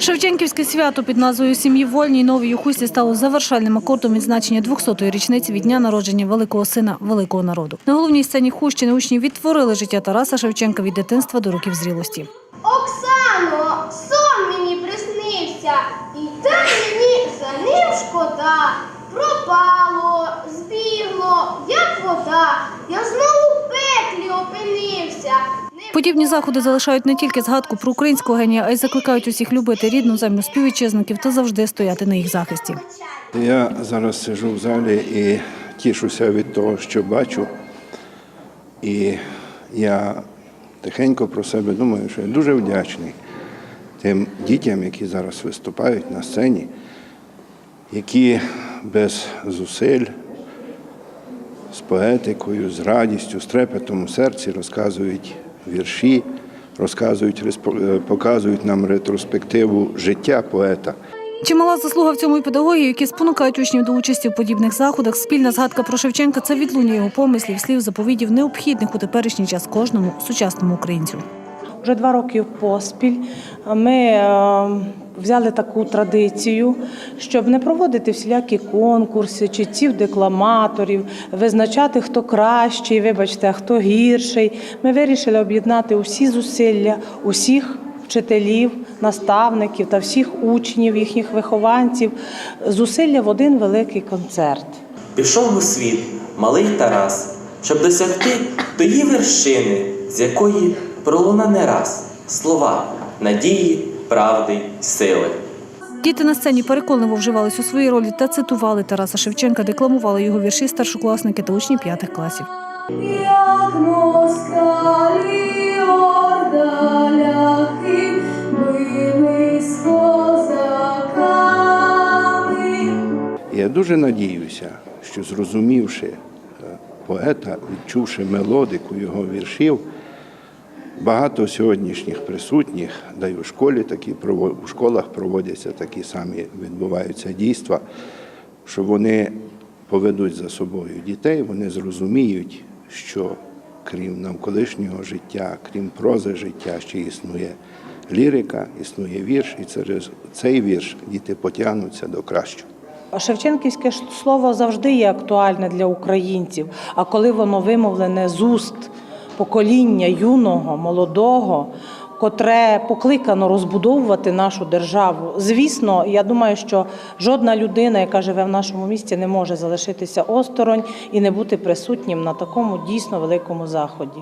Шевченківське свято під назвою Сім'ї вольній новій у стало завершальним акордом відзначення 200-ї річниці від дня народження великого сина великого народу. На головній сцені Хущини учні відтворили життя Тараса Шевченка від дитинства до років зрілості. Оксано, сон мені приснився, і так мені за ним шкода. Пропало, збігло, як вода. Я знову в пеклі опинився. Не Подібні заходи залишають не тільки згадку про українського генія, а й закликають усіх любити рідну землю співвітчизників та завжди стояти на їх захисті. Я зараз сижу в залі і тішуся від того, що бачу. І я тихенько про себе думаю, що я дуже вдячний тим дітям, які зараз виступають на сцені, які без зусиль, з поетикою, з радістю, з трепетом у серці розказують вірші, розказують, е, показують нам ретроспективу життя поета. Чимала заслуга в цьому і педагогів, які спонукають учнів до участі в подібних заходах. Спільна згадка про Шевченка це відлуння його помислів, слів, заповідів, необхідних у теперішній час кожному сучасному українцю. Вже два роки поспіль ми е, взяли таку традицію, щоб не проводити всілякі конкурси, читців, декламаторів, визначати, хто кращий, вибачте, а хто гірший. Ми вирішили об'єднати усі зусилля, усіх вчителів, наставників та всіх учнів, їхніх вихованців, зусилля в один великий концерт. Пішов у світ малий Тарас, щоб досягти тої вершини, з якої пролуна не раз слова надії, правди, сили. Діти на сцені переконливо вживались у своїй ролі та цитували Тараса Шевченка, декламували його вірші старшокласники та учні п'ятих класів. Як москалі орда ляхи били з козаками. Я дуже надіюся, що зрозумівши е, поета, відчувши мелодику його віршів, багато сьогоднішніх присутніх, да й у школі такі у школах проводяться такі самі відбуваються дійства, що вони поведуть за собою дітей, вони зрозуміють, що крім навколишнього життя, крім прози життя, ще існує лірика, існує вірш, і через цей вірш діти потягнуться до кращого. Шевченківське слово завжди є актуальне для українців. А коли воно вимовлене з уст покоління юного, молодого, котре покликано розбудовувати нашу державу, звісно, я думаю, що жодна людина, яка живе в нашому місті, не може залишитися осторонь і не бути присутнім на такому дійсно великому заході.